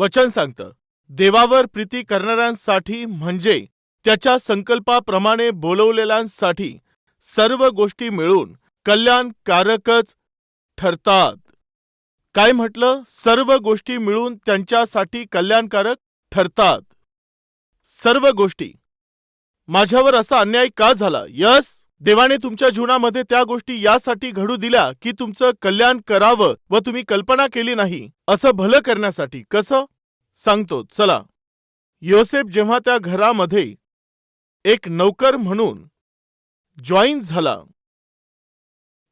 वचन सांगतं देवावर प्रीती करणाऱ्यांसाठी म्हणजे त्याच्या संकल्पाप्रमाणे बोलवलेल्यांसाठी सर्व गोष्टी मिळून कल्याणकारकच ठरतात. काय म्हटलं? सर्व गोष्टी मिळून त्यांच्यासाठी कल्याणकारक ठरतात. सर्व गोष्टी. माझ्यावर असा अन्याय का झाला? यस. देवाने तुमच्या जीवनामध्ये त्या गोष्टी यासाठी घडू दिल्या की तुमचं कल्याण करावं व तुम्ही कल्पना केली नाही असं भलं करण्यासाठी. कसं? सांगतो. चला. योसेफ जेव्हा त्या घरामध्ये एक नौकर म्हणून जॉईन झाला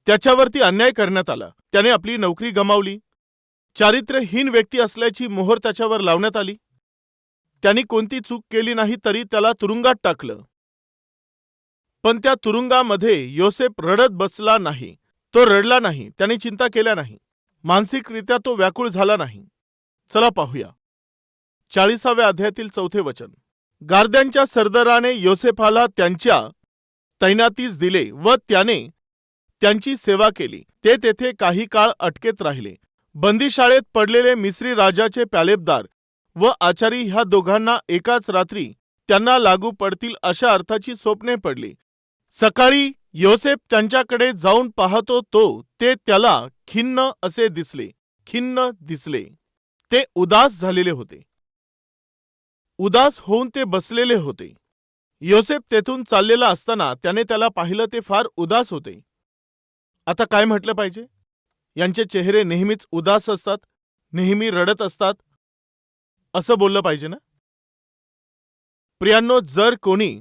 त्याच्यावरती अन्याय करण्यात आला. त्याने आपली नोकरी गमावली. चारित्र्यहीन व्यक्ती असल्याची मोहर त्याच्यावर लावण्यात आली. त्यांनी कोणती चूक केली नाही तरी त्याला तुरुंगात टाकलं. पण त्या तुरुंगामध्ये योसेफ रडत बसला नाही. तो रडला नाही त्याने चिंता केल्या नाही. मानसिकरित्या तो व्याकुळ झाला नाही. चला पाहूया. चाळीसाव्या अध्यायातील चौथे वचन. गार्द्यांच्या सरदाराने योसेफाला त्यांच्या तैनातीस दिले व त्याने त्यांची सेवा केली. ते तेथे काही काळ अटकेत राहिले. बंदीशाळेत पडलेले मिस्री राजाचे प्यालेबदार व आचारी ह्या दोघांना एकाच रात्री त्यांना लागू पडतील अशा अर्थाची स्वप्ने पडली. सकाळी योसेफ त्यांच्याकडे जाऊन पाहतो तो ते त्याला खिन्न असे दिसले खिन्न दिसले. ते उदास झालेले होते. उदास होऊन ते बसलेले होते. योसेफ तेथून चाललेला असताना त्याने त्याला पाहिलं ते फार उदास होते. आता काय म्हटलं पाहिजे? यांचे चेहरे नेहमीच उदास असतात नेहमी रडत असतात. असं बोललं पाहिजे ना? प्रियांनो जर कोणी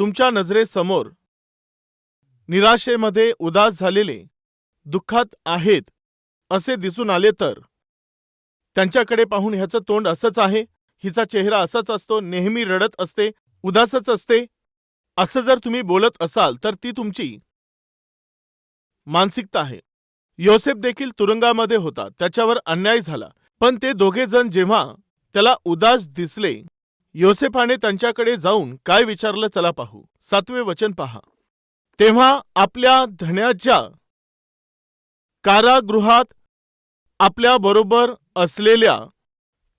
तुमच्या नजरेसमोर निराशेमध्ये उदास झालेले दुःखात आहेत असे दिसून आले तर? त्यांच्याकडे पाहून ह्याचं तोंड असंच आहे हिचा चेहरा असाच असतो नेहमी रडत असते उदासच असते? असं जर तुम्ही बोलत असाल तर ती तुमची मानसिकता आहे. योसेफ देखील तुरुंगामध्ये होता त्याच्यावर अन्याय झाला पण ते दोघे जण जेव्हा त्याला उदास दिसले योसेफाने त्यांच्याकडे जाऊन काय विचारलं चला पाहू. सातवे वचन पहा. तेव्हा आपल्या धन्याच्या कारागृहात आपल्या बरोबर असलेल्या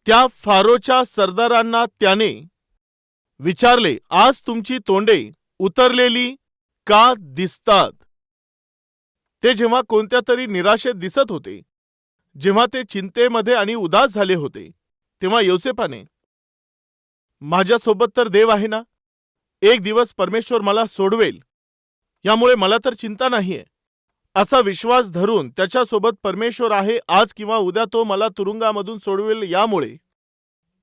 त्या फारोच्या सरदारांना त्याने विचारले आज तुमची तोंडे उतरलेली का दिसतात? ते जेव्हा कोणत्या तरी निराशेत दिसत होते जेव्हा ते चिंतेमध्ये आणि उदास झाले होते तेव्हा योसेफाने माझ्यासोबत तर देव आहे ना? एक दिवस परमेश्वर मला सोडवेल. यामुळे मला तर चिंता नाहीये. असा विश्वास धरून त्याच्यासोबत परमेश्वर आहे आज किंवा उद्या तो मला तुरुंगामधून सोडवेल यामुळे.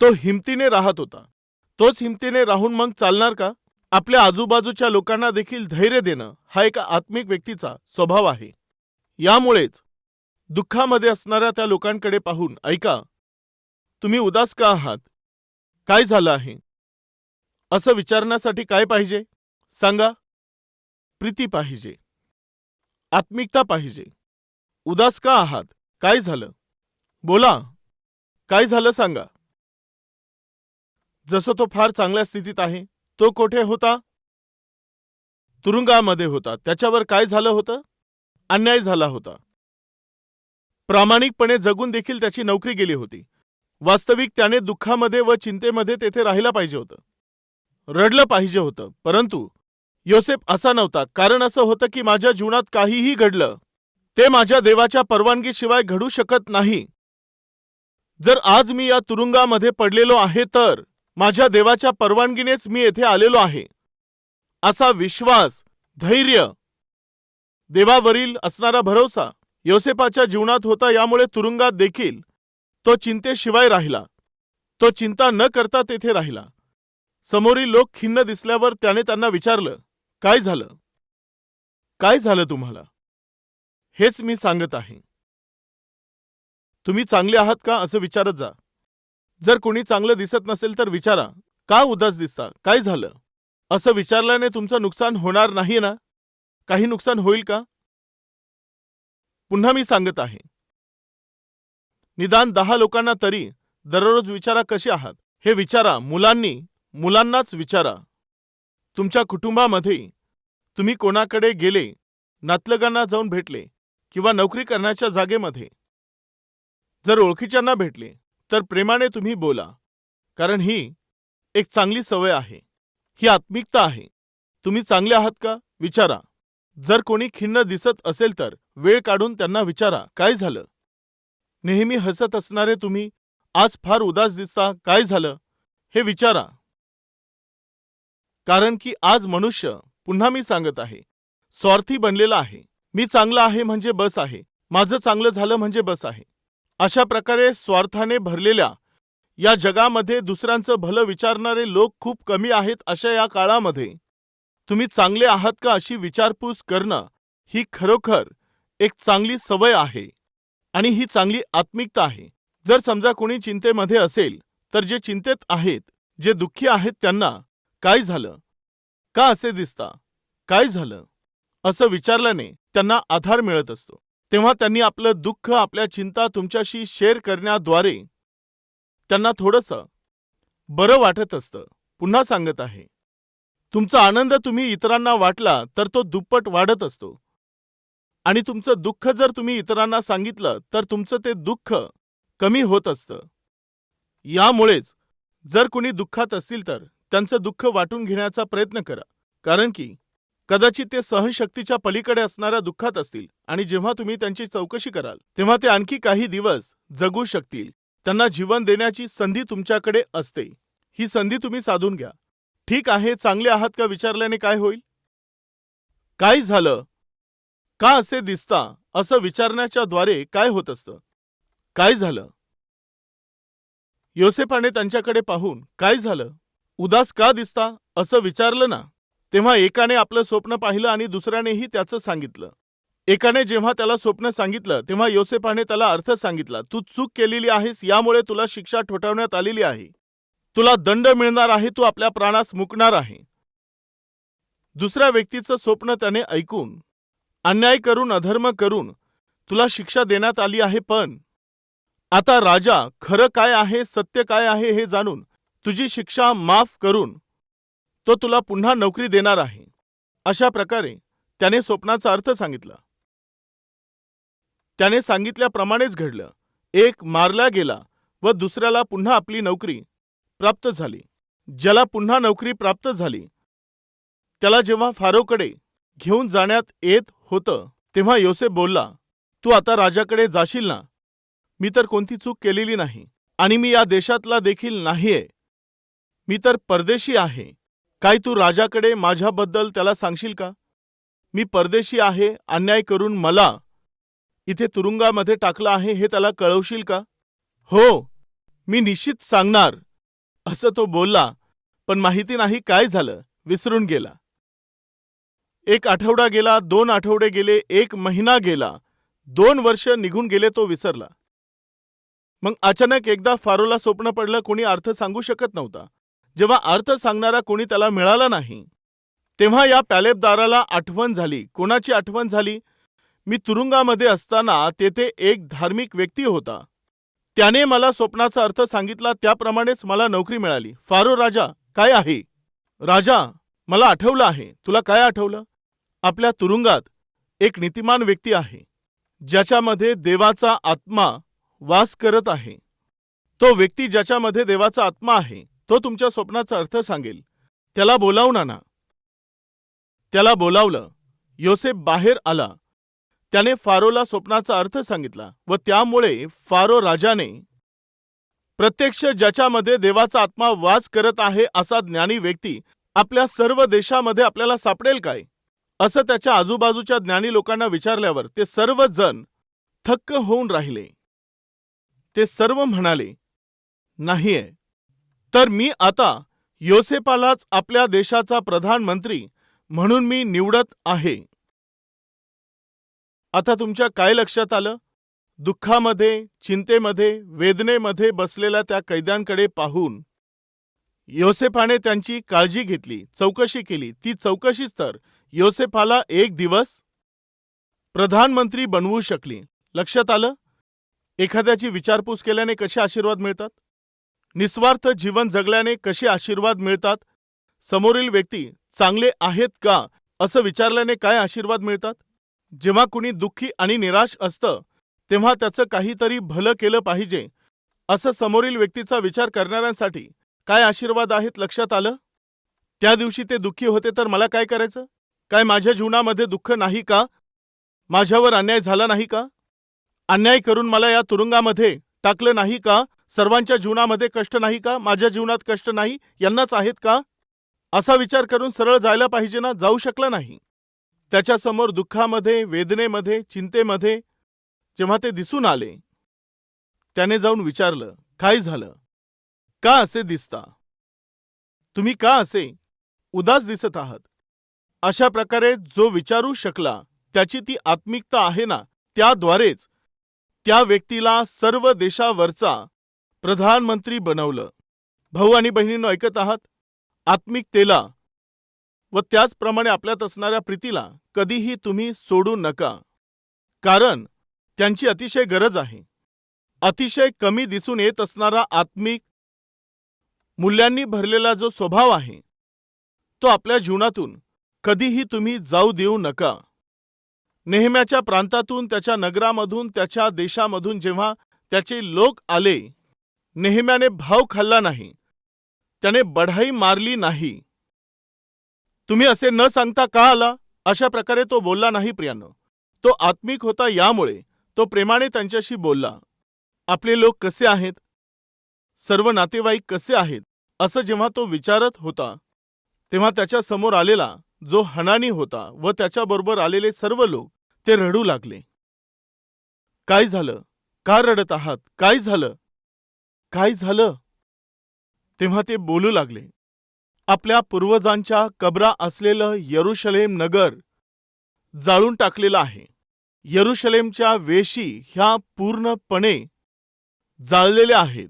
तो हिमतीने राहत होता. तोच हिमतीने राहून मग चालणार का? आपल्या आजूबाजूच्या लोकांना देखील धैर्य देणं हा एका आत्मिक व्यक्तीचा स्वभाव आहे. यामुळेच दुःखामध्ये असणाऱ्या त्या लोकांकडे पाहून ऐका तुम्ही उदास का आहात? काय झालं आहे? असं विचारण्यासाठी काय पाहिजे? सांगा. प्रीती पाहिजे. आत्मिकता पाहिजे. उदास का आहात? काय झालं? बोला. काय झालं सांगा. जसं तो फार चांगल्या स्थितीत आहे तो कोठे होता? तुरुंगामध्ये होता. त्याच्यावर काय झालं होतं? अन्याय झाला होता. प्रामाणिकपणे जगून देखील त्याची नोकरी गेली होती. वास्तविक त्याने दुःखामध्ये व चिंतेमध्ये तेथे राहिला पाहिजे होतं. रडलं पाहिजे होतं परंतु योसेफ असा नव्हता. कारण असं होतं की माझ्या जीवनात काहीही घडलं ते माझ्या देवाच्या परवानगीशिवाय घडू शकत नाही. जर आज मी या तुरुंगामध्ये पडलेलो आहे तर माझ्या देवाच्या परवानगीनेच मी येथे आलेलो आहे. असा विश्वास धैर्य देवावरील असणारा भरोसा योसेफाच्या जीवनात होता यामुळे तुरुंगात देखील तो चिंतेशिवाय राहिला. तो चिंता न करता तेथे राहिला. समोरील लोक खिन्न दिसल्यावर त्याने त्यांना विचारलं काय झालं? काय झालं तुम्हाला? हेच मी सांगत आहे. तुम्ही चांगले आहात का असं विचारत जा. जर कोणी चांगलं दिसत नसेल तर विचारा का उदास दिसता? काय झालं? असं विचारल्याने तुमचं नुकसान होणार नाही ना? काही नुकसान होईल का? पुन्हा मी सांगत आहे. निदान दहा लोकांना तरी दररोज विचारा कसे आहात? हे विचारा मुलांनी मुलांनाच विचारा. तुमच्या कुटुंबामध्ये तुम्ही कोणाकडे गेले नातलगांना जाऊन भेटले किंवा नोकरी करण्याच्या जागेमध्ये जर ओळखीच्यांना भेटले तर प्रेमाने तुम्ही बोला. कारण ही एक चांगली सवय आहे. ही आत्मिकता आहे. तुम्ही चांगले आहात का? विचारा. जर कोणी खिन्न दिसत असेल तर वेळ काढून त्यांना विचारा. काय झालं? नेहमी हसत असणारे तुम्ही आज फार उदास दिसता. काय झालं? हे विचारा. कारण की आज मनुष्य पुन्हा मी सांगत आहे स्वार्थी बनलेला आहे. मी चांगला आहे म्हणजे बस आहे. माझं चांगलं झालं म्हणजे बस आहे. अशा प्रकारे स्वार्थाने भरलेल्या या जगामध्ये दुसऱ्यांचं भलं विचारणारे लोक खूप कमी आहेत अशा या काळामध्ये. तुम्ही चांगले आहात का अशी विचारपूस करणं ही खरोखर एक चांगली सवय आहे. आणि ही चांगली आत्मिकता आहे. जर समजा कोणी चिंतेमध्ये असेल तर जे चिंतेत आहेत जे दुःखी आहेत त्यांना काय झालं? का असे दिसता? काय झालं? असं विचारल्याने त्यांना आधार मिळत असतो. तेव्हा त्यांनी आपलं दुःख आपल्या चिंता तुमच्याशी शेअर करण्याद्वारे त्यांना थोडंसं बरं वाटत असतं. पुन्हा सांगत आहे. तुमचा आनंद तुम्ही इतरांना वाटला तर तो दुप्पट वाढत असतो. आणि तुमचं दुःख जर तुम्ही इतरांना सांगितलं तर तुमचं ते दुःख कमी होत असतं. यामुळेच जर कुणी दुःखात असतील तर त्यांचं दुःख वाटून घेण्याचा प्रयत्न करा. कारण की कदाचित ते सहनशक्तीच्या पलीकडे असणाऱ्या दुःखात असतील आणि जेव्हा तुम्ही त्यांची चौकशी कराल तेव्हा ते आणखी काही दिवस जगू शकतील. त्यांना जीवन देण्याची संधी तुमच्याकडे असते. ही संधी तुम्ही साधून घ्या. ठीक आहे चांगले आहात का विचारल्याने काय होईल? काय झालं का असे दिसता असं विचारण्याच्या द्वारे काय होत असतं? काय झालं? योसेफाने त्यांच्याकडे पाहून काय झालं? उदास का दिसता असं विचारलं ना? तेव्हा एकाने आपलं स्वप्न पाहिलं आणि दुसऱ्यानेही त्याचं सांगितलं. एकाने जेव्हा त्याला स्वप्न सांगितलं तेव्हा योसेफाने त्याला अर्थ सांगितला तू चूक केलेली आहेस यामुळे तुला शिक्षा ठोठावण्यात आलेली आहे. तुला दंड मिळणार आहे तू आपल्या प्राणास मुकणार आहे. दुसऱ्या व्यक्तीचं स्वप्न त्याने ऐकून अन्याय करून अधर्म करून तुला शिक्षा देण्यात आली आहे पण. आता राजा खरं काय आहे सत्य काय आहे हे जाणून तुझी शिक्षा माफ करून तो तुला पुन्हा नोकरी देणार आहे. अशा प्रकारे त्याने स्वप्नाचा अर्थ सांगितला. त्याने सांगितल्याप्रमाणेच घडलं. एक मारला गेला व दुसऱ्याला पुन्हा आपली नोकरी प्राप्त झाली. ज्याला पुन्हा नोकरी प्राप्त झाली त्याला जेव्हा फारोकडे घेऊन जाण्यात येत होतं. तेव्हा योसेफ बोलला तू आता राजाकडे जाशील ना? मी तर कोणती चूक केलेली नाही आणि मी या देशातला देखील नाहीये. मी तर परदेशी आहे. काय तू राजाकडे माझ्याबद्दल त्याला सांगशील का? मी परदेशी आहे अन्याय करून मला इथे तुरुंगामध्ये टाकलं आहे हे त्याला कळवशील का? हो मी निश्चित सांगणार असं तो बोलला पण माहिती नाही काय झालं विसरून गेला. एक आठवडा गेला दोन आठवडे गेले एक महिना गेला. दोन वर्ष निघून गेले तो विसरला. मग अचानक एकदा फारोला स्वप्न पडलं कोणी अर्थ सांगू शकत नव्हता. जेव्हा अर्थ सांगणारा कोणी त्याला मिळाला नाही तेव्हा या पॅलेबदाराला आठवण झाली. कोणाची आठवण झाली? मी तुरुंगामध्ये असताना तेथे एक धार्मिक व्यक्ती होता. त्याने मला स्वप्नाचा अर्थ सांगितला त्याप्रमाणेच मला नोकरी मिळाली. फारो राजा काय आहे? राजा मला आठवलं आहे. तुला काय आठवलं? आपल्या तुरुंगात एक नीतिमान व्यक्ती आहे ज्याच्यामध्ये देवाचा आत्मा वास करत आहे. तो व्यक्ती ज्याच्यामध्ये देवाचा आत्मा आहे तो तुमच्या स्वप्नाचा अर्थ सांगेल. त्याला बोलावून आणा त्याला बोलावलं योसेफ बाहेर आला. त्याने फारोला स्वप्नाचा अर्थ सांगितला व त्यामुळे फारो राजाने प्रत्यक्ष ज्याच्यामध्ये देवाचा आत्मा वास करत आहे असा ज्ञानी व्यक्ती आपल्या सर्व देशामध्ये आपल्याला सापडेल काय? असं त्याच्या आजूबाजूच्या ज्ञानी लोकांना विचारल्यावर ते सर्वजण थक्क होऊन राहिले. ते सर्व म्हणाले नाहीये. तर मी आता योसेपालाच आपल्या देशाचा प्रधानमंत्री म्हणून मी निवडत आहे. आता तुमच्या काय लक्षात आलं? दुःखामध्ये चिंतेमध्ये वेदनेमध्ये बसलेल्या त्या कैद्यांकडे पाहून योसेफाने त्यांची काळजी घेतली चौकशी केली. ती चौकशीच तर योसेफाला एक दिवस. प्रधानमंत्री बनवू शकली. लक्षात आलं? एखाद्याची विचारपूस केल्याने कसे आशीर्वाद मिळतात? निस्वार्थ जीवन जगल्याने कसे आशीर्वाद मिळतात? समोरील व्यक्ती चांगले आहेत का? असं विचारल्याने काय आशीर्वाद मिळतात? जेव्हा कुणी दुःखी आणि निराश असतं तेव्हा त्याचं काहीतरी भलं केलं पाहिजे. असं समोरील व्यक्तीचा विचार करणाऱ्यांसाठी काय आशीर्वाद आहेत लक्षात आलं? त्या दिवशी ते दुःखी होते तर मला काय करायचं? काय माझ्या जीवनामध्ये दुःख नाही का? माझ्यावर अन्याय झाला नाही का? अन्याय करून मला या तुरुंगामध्ये टाकलं नाही का? सर्वांच्या जीवनामध्ये कष्ट नाही का? माझ्या जीवनात कष्ट नाही? यांनाच आहेत का? असा विचार करून सरळ जायला पाहिजे ना? जाऊ शकला नाही. त्याच्यासमोर दुःखामध्ये वेदनेमध्ये चिंतेमध्ये जेव्हा ते दिसून आले त्याने जाऊन विचारलं काय झालं? का असे दिसता? तुम्ही का असे उदास दिसत आहात? अशा प्रकारे जो विचारू शकला त्याची ती आत्मिकता आहे ना त्याद्वारेच त्या व्यक्तीला सर्व देशावरचा प्रधानमंत्री बनवलं. भाऊ आणि बहिणींनो ऐकत आहात? आत्मिकतेला व त्याचप्रमाणे आपल्यात असणाऱ्या प्रीतीला कधीही तुम्ही सोडू नका. कारण त्यांची अतिशय गरज आहे. अतिशय कमी दिसून येत असणारा आत्मिक मूल्यांनी भरलेला जो स्वभाव आहे तो आपल्या जीवनातून कधीही तुम्ही जाऊ देऊ नका. नेहम्याच्या प्रांतातून त्याच्या नगरामधून त्याच्या देशामधून जेव्हा त्याचे लोक आले नेहम्याने भाव खाल्ला नाही. त्याने बढाई मारली नाही. तुम्ही असे न सांगता का आला? अशा प्रकारे तो बोलला नाही प्रियानो. तो आत्मिक होता यामुळे तो प्रेमाने त्यांच्याशी बोलला. आपले लोक कसे आहेत? सर्व नातेवाईक कसे आहेत? असं जेव्हा तो विचारत होता तेव्हा त्याच्यासमोर आलेला जो हनानी होता व त्याच्याबरोबर आलेले सर्व लोक ते रडू लागले. काय झालं? का रडत आहात? काय झालं? काय झालं? तेव्हा ते बोलू लागले. आपल्या पूर्वजांच्या कबरा असलेलं यरुशलेम नगर जाळून टाकलेलं आहे. यरुशलेमच्या वेशी ह्या पूर्णपणे जाळलेल्या आहेत.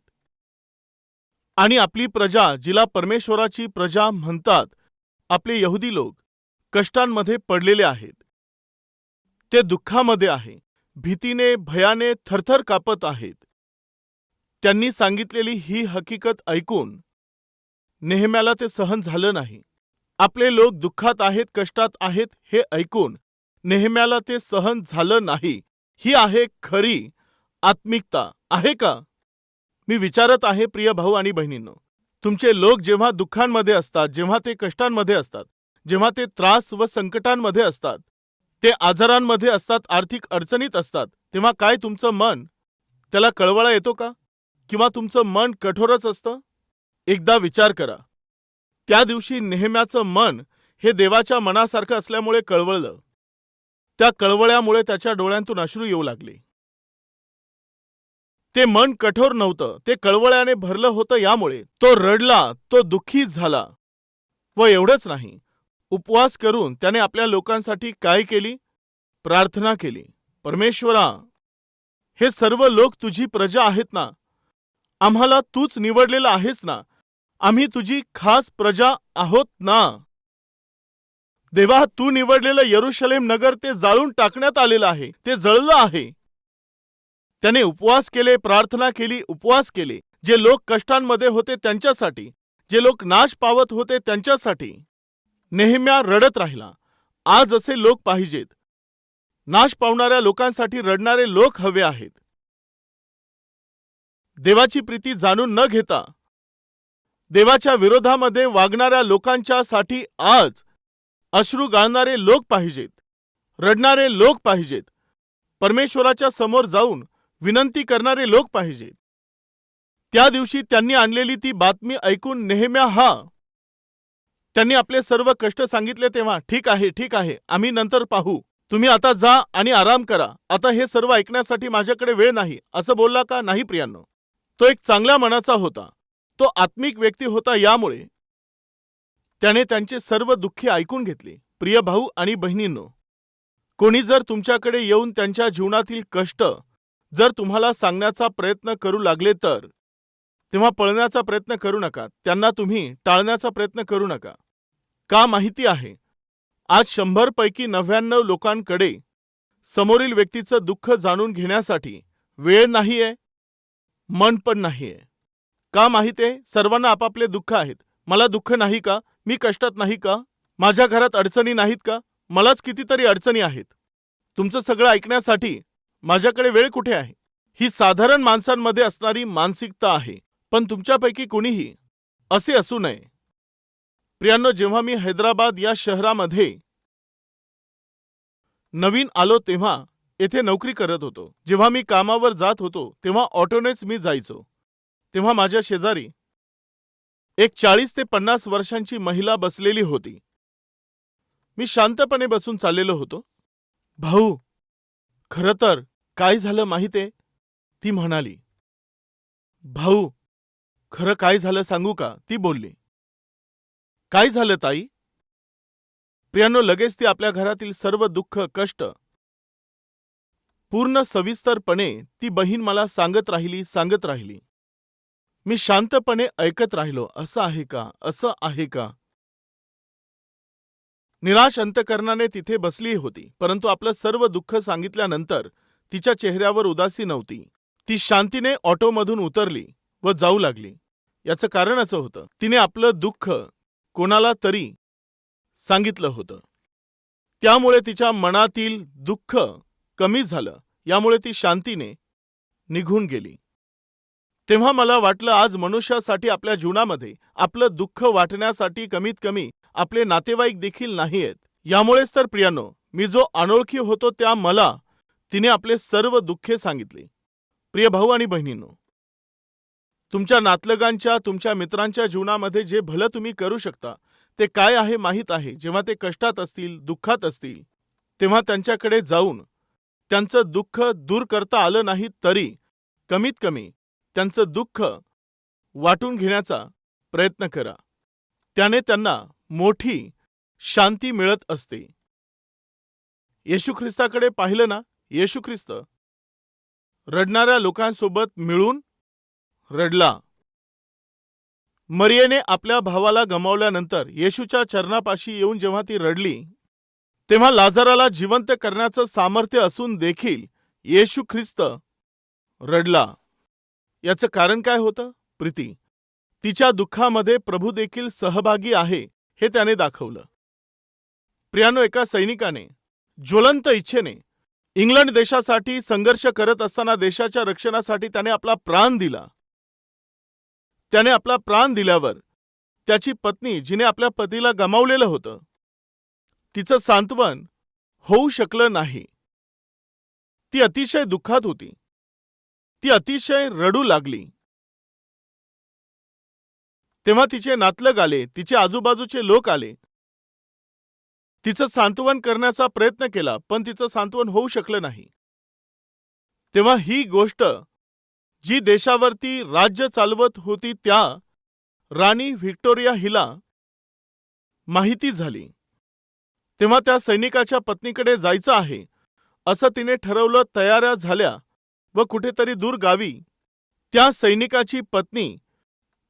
आणि आपली प्रजा जिला परमेश्वराची प्रजा म्हणतात आपले यहुदी लोक कष्टांमध्ये पडलेले आहेत. ते दुःखामध्ये आहे. भीतीने भयाने थरथर कापत आहेत. त्यांनी सांगितलेली ही हकीकत ऐकून नेहम्याला ते सहन झालं नाही. आपले लोक दुःखात आहेत कष्टात आहेत हे ऐकून नेहम्याला ते सहन झालं नाही. ही आहे खरी आत्मिकता. आहे का? मी विचारत आहे प्रिय भाऊ आणि बहिणींनो. तुमचे लोक जेव्हा दुःखांमध्ये असतात जेव्हा ते कष्टांमध्ये असतात जेव्हा ते त्रास व संकटांमध्ये असतात ते आजारांमध्ये असतात आर्थिक अडचणीत असतात तेव्हा काय तुमचं मन? त्याला कळवळा येतो का? किंवा तुमचं मन कठोरच असतं? एकदा विचार करा. त्या दिवशी नेहम्याचं मन हे देवाच्या मनासारखं असल्यामुळे कळवळलं. त्या कळवळ्यामुळे त्याच्या डोळ्यांतून अश्रू येऊ लागले. ते मन कठोर नव्हतं ते कळवळ्याने भरलं होतं यामुळे. तो रडला तो दुःखी झाला. व एवढंच नाही. उपवास करून त्याने आपल्या लोकांसाठी काय केली? प्रार्थना केली. परमेश्वरा हे सर्व लोक तुझी प्रजा आहेत ना? आम्हाला तूच निवडलेलं आहेस ना? आम्ही तुझी खास प्रजा आहोत ना? देवा तू निवडलेलं यरुशलेम नगर ते जाळून टाकण्यात आलेलं आहे. ते जळलं आहे. त्याने उपवास केले प्रार्थना केली उपवास केले. जे लोक कष्टांमध्ये होते त्यांच्यासाठी जे लोक नाश पावत होते त्यांच्यासाठी नेहम्या रडत राहिला. आज असे लोक पाहिजेत. नाश पावणाऱ्या लोकांसाठी रडणारे लोक हवे आहेत. देवाची प्रीती जाणून न घेता देवाच्या विरोधामध्ये वागणाऱ्या लोकांच्या साठी आज अश्रू गाळणारे लोक पाहिजेत. रडणारे लोक पाहिजेत. परमेश्वराच्या समोर जाऊन विनंती करणारे लोक पाहिजेत. त्या दिवशी त्यांनी आणलेली ती बातमी ऐकून नेहम्या हा त्यांनी आपले सर्व कष्ट सांगितले तेव्हा ठीक आहे ठीक आहे आम्ही नंतर पाहू. तुम्ही आता जा आणि आराम करा. आता हे सर्व ऐकण्यासाठी माझ्याकडे वेळ नाही. असं बोलला का? नाही प्रियांनो. तो एक चांगल्या मनाचा होता. तो आत्मिक व्यक्ती होता यामुळे त्याने त्यांचे सर्व दुःखी ऐकून घेतले. प्रिय भाऊ आणि बहिणींनो कोणी जर तुमच्याकडे येऊन त्यांच्या जीवनातील कष्ट जर तुम्हाला सांगण्याचा प्रयत्न करू लागले तर तेव्हा पळण्याचा प्रयत्न करू नका. त्यांना तुम्ही टाळण्याचा प्रयत्न करू नका. का माहिती आहे? आज शंभरपैकी नव्याण्णव लोकांकडे समोरील व्यक्तीचं दुःख जाणून घेण्यासाठी वेळ नाहीये मन पण नाहीये. का माहिती आहे? सर्वांना आपापले दुःख आहेत. मला दुःख नाही का? मी कष्टात नाही का? माझ्या घरात अडचणी नाहीत का? मलाच कितीतरी अडचणी आहेत. तुमचं सगळं ऐकण्यासाठी माझ्याकडे वेळ कुठे आहे? ही साधारण माणसांमध्ये असणारी मानसिकता आहे पण तुमच्यापैकी कुणीही असे असू नये. प्रियांनो जेव्हा मी हैदराबाद या शहरामध्ये नवीन आलो तेव्हा येथे नोकरी करत होतो. जेव्हा मी कामावर जात होतो तेव्हा ऑटोनेच मी जायचो. तेव्हा माझ्या शेजारी एक चाळीस ते पन्नास वर्षांची महिला बसलेली होती. मी शांतपणे बसून चाललेलो होतो. भाऊ खरं तर काय झालं माहिते? ती म्हणाली भाऊ खरं काय झालं सांगू का? ती बोलली काय झालं ताई? प्रियानो लगेच ती आपल्या घरातील सर्व दुःख कष्ट पूर्ण सविस्तरपणे ती बहीण मला सांगत राहिली सांगत राहिली. मी शांतपणे ऐकत राहिलो असं आहे का असं आहे का? निराश अंतकरणाने तिथे बसली होती परंतु आपलं सर्व दुःख सांगितल्यानंतर तिच्या चेहऱ्यावर उदासी नव्हती. ती शांतीने ऑटोमधून उतरली व जाऊ लागली. याचं कारण असं होतं तिने आपलं दुःख कोणाला तरी सांगितलं होतं. त्यामुळे तिच्या मनातील दुःख कमी झालं यामुळे ती शांतीने निघून गेली. तेव्हा मला वाटलं आज मनुष्यासाठी आपल्या जीवनामध्ये आपलं दुःख वाटण्यासाठी कमीत कमी आपले नातेवाईक देखील नाहीयेत. यामुळेच तर प्रियानो मी जो अनोळखी होतो त्या मला तिने आपले सर्व दुःखे सांगितले. प्रिय भाऊ आणि बहिणींनो तुमच्या नातलगांच्या तुमच्या मित्रांच्या जीवनामध्ये जे भलं तुम्ही करू शकता ते काय आहे माहीत आहे. जेव्हा ते कष्टात असतील दुःखात असतील तेव्हा त्यांच्याकडे जाऊन त्यांचं दुःख दूर करता आलं नाही तरी कमीत कमी त्यांचं दुःख वाटून घेण्याचा प्रयत्न करा. त्याने त्यांना मोठी शांती मिळत असते. येशू ख्रिस्ताकडे पाहिलं ना येशू ख्रिस्त. रडणाऱ्या लोकांसोबत मिळून रडला. मरियेने आपल्या भावाला गमावल्यानंतर येशूच्या चरणापाशी येऊन जेव्हा ती रडली तेव्हा लाजाराला जिवंत करण्याचं सामर्थ्य असून देखील येशू ख्रिस्त रडला. याचं कारण काय होतं? प्रीती तिच्या दुःखामध्ये प्रभू देखील सहभागी आहे हे त्याने दाखवलं. प्रियानो एका सैनिकाने ज्वलंत इच्छेने इंग्लंड देशासाठी संघर्ष करत असताना देशाच्या रक्षणासाठी त्याने आपला प्राण दिला. त्याने आपला प्राण दिल्यावर त्याची पत्नी जिने आपल्या पतीला गमावलेलं होतं तिचं सांत्वन होऊ शकलं नाही. ती अतिशय दुःखात होती. ती अतिशय रडू लागली. तेव्हा तिचे नातलग आले तिचे आजूबाजूचे लोक आले तिचं सांत्वन करण्याचा प्रयत्न केला पण तिचं सांत्वन होऊ शकलं नाही. तेव्हा ही गोष्ट जी देशावरती राज्य चालवत होती त्या राणी व्हिक्टोरिया हिला माहिती झाली. तेव्हा त्या सैनिकाच्या पत्नीकडे जायचं आहे असं तिने ठरवलं तयाऱ्या झाल्या व कुठेतरी दूर गावी त्या सैनिकाची पत्नी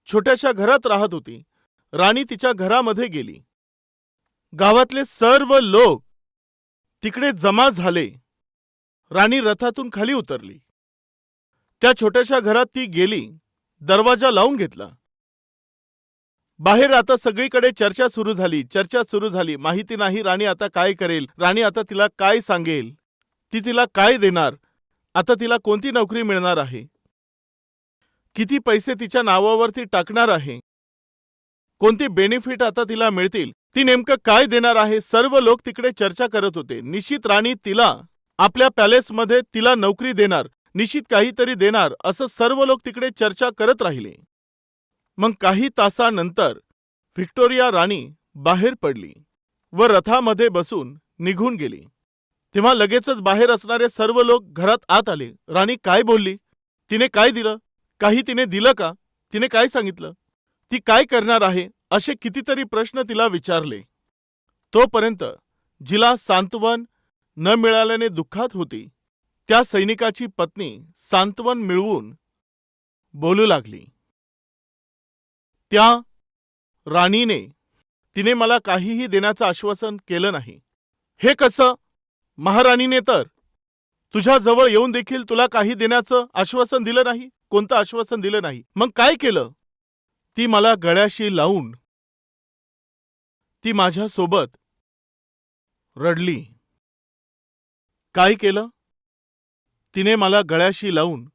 छोट्याशा घरात राहत होती. राणी तिच्या घरामध्ये गेली. गावातले सर्व लोक तिकडे जमा झाले. राणी रथातून खाली उतरली. त्या छोट्याशा घरात ती गेली दरवाजा लावून घेतला. बाहेर आता सगळीकडे चर्चा सुरू झाली चर्चा सुरू झाली. माहिती नाही राणी आता काय करेल राणी आता तिला काय सांगेल ती तिला काय देणार आता तिला कोणती नोकरी मिळणार आहे? किती पैसे तिच्या नावावरती टाकणार आहे? कोणती बेनिफिट आता तिला मिळतील ती नेमकं काय देणार आहे सर्व लोक तिकडे चर्चा करत होते. निशित राणी तिला आपल्या पॅलेसमध्ये तिला नोकरी देणार निशित काहीतरी देणार असं सर्व लोक तिकडे चर्चा करत राहिले. मग काही तासानंतर व्हिक्टोरिया राणी बाहेर पडली व रथामध्ये बसून निघून गेली. तेव्हा लगेचच बाहेर असणारे सर्व लोक घरात आत आले. राणी काय बोलली? तिने काय दिलं? काही तिने दिलं का? तिने काय सांगितलं? ती काय करणार आहे असे कितीतरी प्रश्न तिला विचारले. तोपर्यंत जिला सांत्वन न मिळाल्याने दुःखात होती. त्या सैनिकाची पत्नी सांत्वन मिळवून बोलू लागली. त्या राणीने तिने मला काहीही देण्याचं आश्वासन केलं नाही. हे कसं? महाराणीने तर तुझ्याजवळ येऊन देखील तुला काही देण्याचं आश्वासन दिलं नाही? कोणतं आश्वासन दिलं नाही? मग काय केलं? ती मला गळ्याशी लावून ती माझ्यासोबत रडली. काय केलं? तिने मला गळ्याशी लावून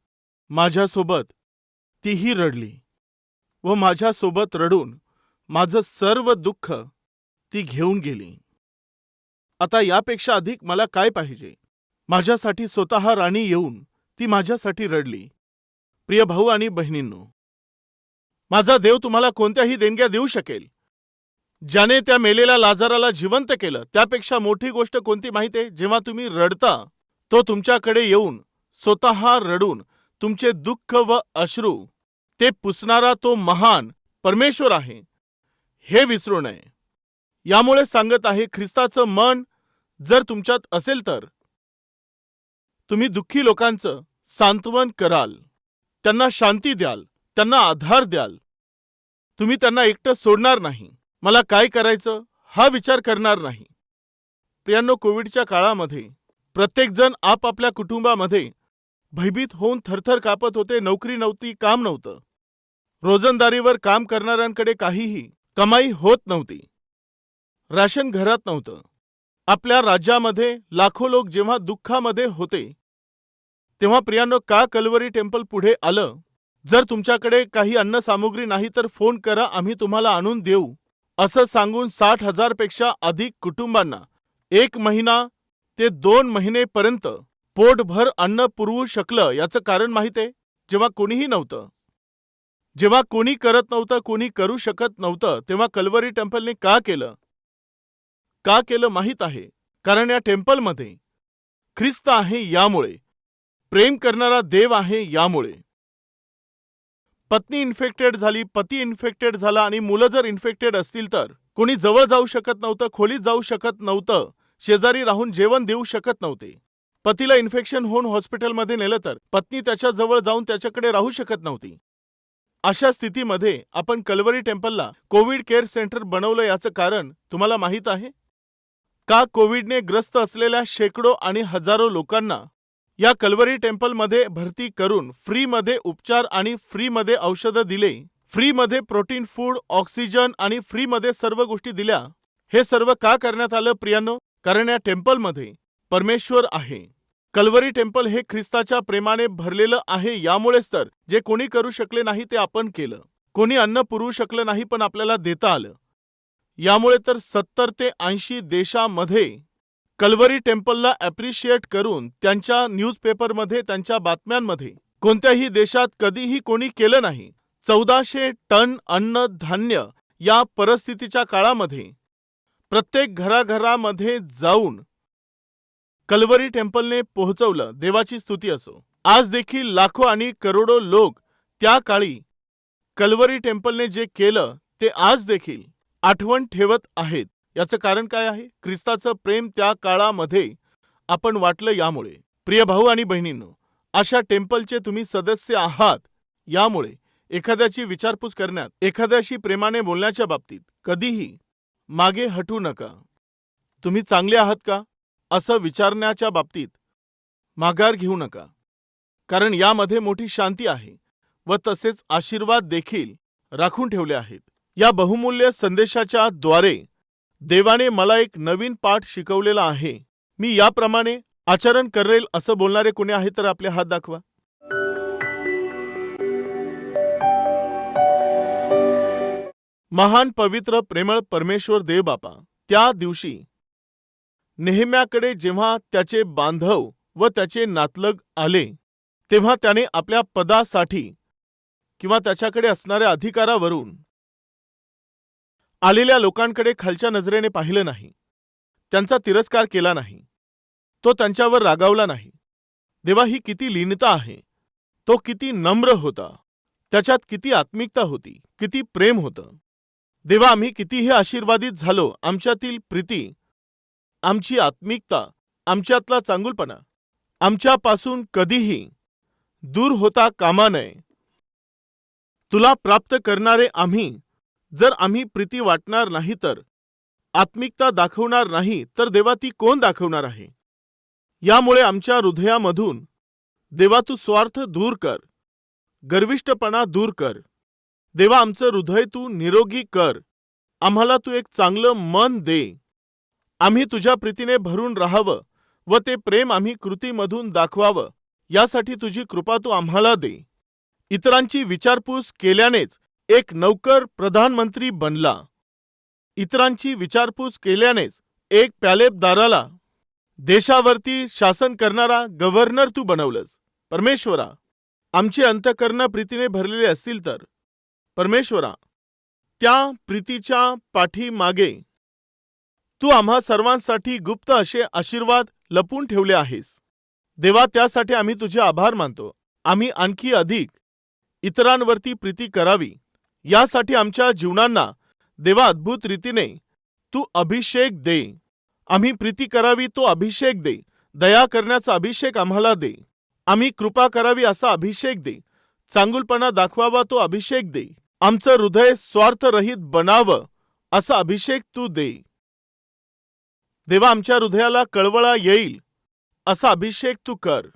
माझ्यासोबत तीही रडली व माझ्यासोबत रडून माझं सर्व दुःख ती घेऊन गेली. आता यापेक्षा अधिक मला काय पाहिजे? माझ्यासाठी स्वतः राणी येऊन ती माझ्यासाठी रडली. प्रिय भाऊ आणि बहिणींनो माझा देव तुम्हाला कोणत्याही देणग्या देऊ शकेल. ज्याने त्या मेलेल्या लाजाराला जिवंत केलं त्यापेक्षा मोठी गोष्ट कोणती माहिती आहे? जेव्हा तुम्ही रडता तो तुमच्याकडे येऊन स्वतः रडून तुमचे दुःख व अश्रू ते पुसणारा तो महान परमेश्वर आहे. हे विसरू नये. यामुळे सांगत आहे ख्रिस्ताचं मन जर तुमच्यात असेल तर. तुम्ही दुःखी लोकांचं सांत्वन कराल. त्यांना शांती द्याल. त्यांना आधार द्याल. तुम्ही त्यांना एकटं सोडणार नाही. मला काय करायचं? हा विचार करणार नाही. प्रियांनो कोविडच्या काळामध्ये प्रत्येकजण आपापल्या कुटुंबामध्ये भयभीत होऊन थरथर कापत होते नोकरी नव्हती काम नव्हतं. रोजंदारीवर काम करणाऱ्यांकडे काहीही कमाई होत नव्हती. राशन घरात नव्हतं. आपल्या राज्यामध्ये लाखो लोक जेव्हा दुःखामध्ये होते तेव्हा प्रियांनो का कलवरी टेम्पल पुढे आलं? जर तुमच्याकडे काही अन्न सामुग्री नाही तर फोन करा आम्ही तुम्हाला आणून देऊ. असं सांगून साठ हजारपेक्षा अधिक कुटुंबांना एक महिना ते दोन महिनेपर्यंत पोटभर अन्न पुरवू शकलं याचं कारण माहीत आहे? जेव्हा कोणीही नव्हतं. जेव्हा कोणी करत नव्हतं कोणी करू शकत नव्हतं तेव्हा कलवरी टेम्पलने का केलं? का केलं माहीत आहे. कारण या टेम्पलमध्ये ख्रिस्त आहे यामुळे प्रेम करणारा देव आहे यामुळे. पत्नी इन्फेक्टेड झाली पती इन्फेक्टेड झाला आणि मुलं जर इन्फेक्टेड असतील तर? कोणी जवळ जाऊ शकत नव्हतं खोलीत जाऊ शकत नव्हतं शेजारी राहून जेवण देऊ शकत नव्हते. पतीला इन्फेक्शन होऊन हॉस्पिटलमध्ये नेलं तर? पत्नी त्याच्याजवळ जाऊन त्याच्याकडे राहू शकत नव्हती. अशा स्थितीमध्ये आपण कलवरी टेम्पलला कोविड केअर सेंटर बनवलं याचं कारण तुम्हाला माहीत आहे? का कोविडने ग्रस्त असलेल्या शेकडो आणि हजारो लोकांना या कल्वरी टेम्पलमध्ये भरती करून फ्रीमध्ये उपचार आणि फ्रीमध्ये औषधं दिले. फ्रीमध्ये प्रोटीन फूड ऑक्सिजन आणि फ्रीमध्ये सर्व गोष्टी दिल्या. हे सर्व का करण्यात आलं प्रियांनो? कारण या टेम्पलमध्ये परमेश्वर आहे. कल्वरी टेम्पल हे ख्रिस्ताच्या प्रेमाने भरलेलं आहे यामुळेच तर जे कोणी करू शकले नाही ते आपण केलं. कोणी अन्न पुरवू शकलं नाही पण आपल्याला देता आलं. यामुळे तर सत्तर ते ऐंशी देशामध्ये कल्वरी टेम्पलला अप्रिशिएट करून त्यांच्या न्यूजपेपरमध्ये त्यांच्या बातम्यांमध्ये कोणत्याही देशात कधीही कोणी केलं नाही. चौदाशे टन अन्न धान्य या परिस्थितीच्या काळामध्ये प्रत्येक घराघरामध्ये जाऊन कल्वरी टेम्पलने पोहोचवलं. देवाची स्तुती असो. आज देखील लाखो आणि करोडो लोक त्या काळी कल्वरी टेम्पलने जे केलं ते आज देखील आठवण ठेवत आहेत. याचं कारण काय आहे? ख्रिस्ताचं प्रेम त्या काळामध्ये आपण वाटलं यामुळे. प्रिय भाऊ आणि बहिणींनो अशा टेम्पलचे तुम्ही सदस्य आहात यामुळे एखाद्याची विचारपूस करण्यात एखाद्याशी प्रेमाने बोलण्याच्या बाबतीत कधीही मागे हटू नका. तुम्ही चांगले आहात का? असं विचारण्याच्या बाबतीत माघार घेऊ नका. कारण यामध्ये मोठी शांती आहे व तसेच आशीर्वाद देखील राखून ठेवले आहेत. या बहुमूल्य संदेशाच्या द्वारे देवाने मला एक नवीन पाठ शिकवलेला आहे. मी याप्रमाणे आचरण करेल असं बोलणारे कोणी आहे तर आपले हात दाखवा. महान पवित्र प्रेमळ परमेश्वर देव बापा त्या दिवशी नेहम्याकडे जेव्हा त्याचे बांधव व त्याचे नातलग आले तेव्हा त्याने आपल्या पदासाठी किंवा त्याच्याकडे असणाऱ्या अधिकारावरून आलेल्या लोकांकडे खालच्या नजरेने पाहिलं नाही. त्यांचा तिरस्कार केला नाही. तो त्यांच्यावर रागावला नाही. देवा ही किती लीनता आहे. तो किती नम्र होता. त्याच्यात किती आत्मिकता होती. किती प्रेम होतं. देवा आम्ही कितीही आशीर्वादित झालो आमच्यातील प्रीती आमची आत्मिकता आमच्यातला चांगुलपणा आमच्यापासून कधीही दूर होता कामा नये. तुला प्राप्त करणारे आम्ही जर आम्ही प्रीती वाटणार नाही तर आत्मिकता दाखवणार नाही तर देवा ती कोण दाखवणार आहे? यामुळे आमच्या हृदयामधून देवा तू स्वार्थ दूर कर गर्विष्टपणा दूर कर. देवा आमचं हृदय तू निरोगी कर. आम्हाला तू एक चांगलं मन दे. आम्ही तुझ्या प्रीतीने भरून राहावं व ते प्रेम आम्ही कृतीमधून दाखवावं यासाठी तुझी कृपा तू आम्हाला दे. इतरांची विचारपूस केल्यानेच एक नौकर प्रधानमंत्री बनला. इतरांची विचारपूस केल्यानेच एक पॅलेबदाराला देशावरती शासन करणारा गव्हर्नर तू बनवलंस. परमेश्वरा आमची अंतकरण प्रीतीने भरलेले असतील तर. परमेश्वरा त्या प्रीतीच्या पाठीमागे तू आम्हा सर्वांसाठी गुप्त असे आशीर्वाद लपून ठेवले आहेस. देवा त्यासाठी आम्ही तुझे आभार मानतो. आम्ही आणखी अधिक इतरांवरती प्रीती करावी. यासाठी आमच्या जीवनांना देवा अद्भुत रीतीने तू अभिषेक दे. आम्ही प्रीती करावी तो अभिषेक दे. दया करण्याचा अभिषेक आम्हाला दे. आम्ही कृपा करावी असा अभिषेक दे. चांगुलपणा दाखवावा तो अभिषेक दे. आमचं हृदय स्वार्थरहित बनावं असा अभिषेक तू दे. देवा आमच्या हृदयाला कळवळा येईल असा अभिषेक तू कर.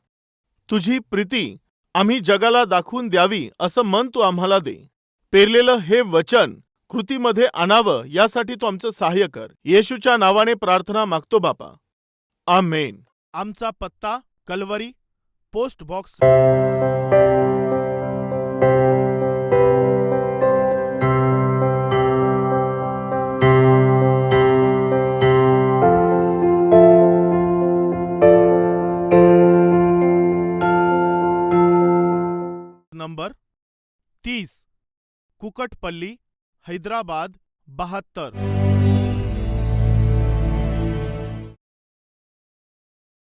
तुझी प्रीती आम्ही जगाला दाखवून द्यावी असं मन तू आम्हाला दे. पेरलेलं हे वचन कृतीमध्ये आणावं यासाठी तू आमचं सहाय्य कर. येशूच्या नावाने प्रार्थना मागतो बापा. आमेन. आमचा पत्ता कलवरी पोस्ट बॉक्स. नंबर तीस. कुकटपल्ली हैदराबाद बहात्तर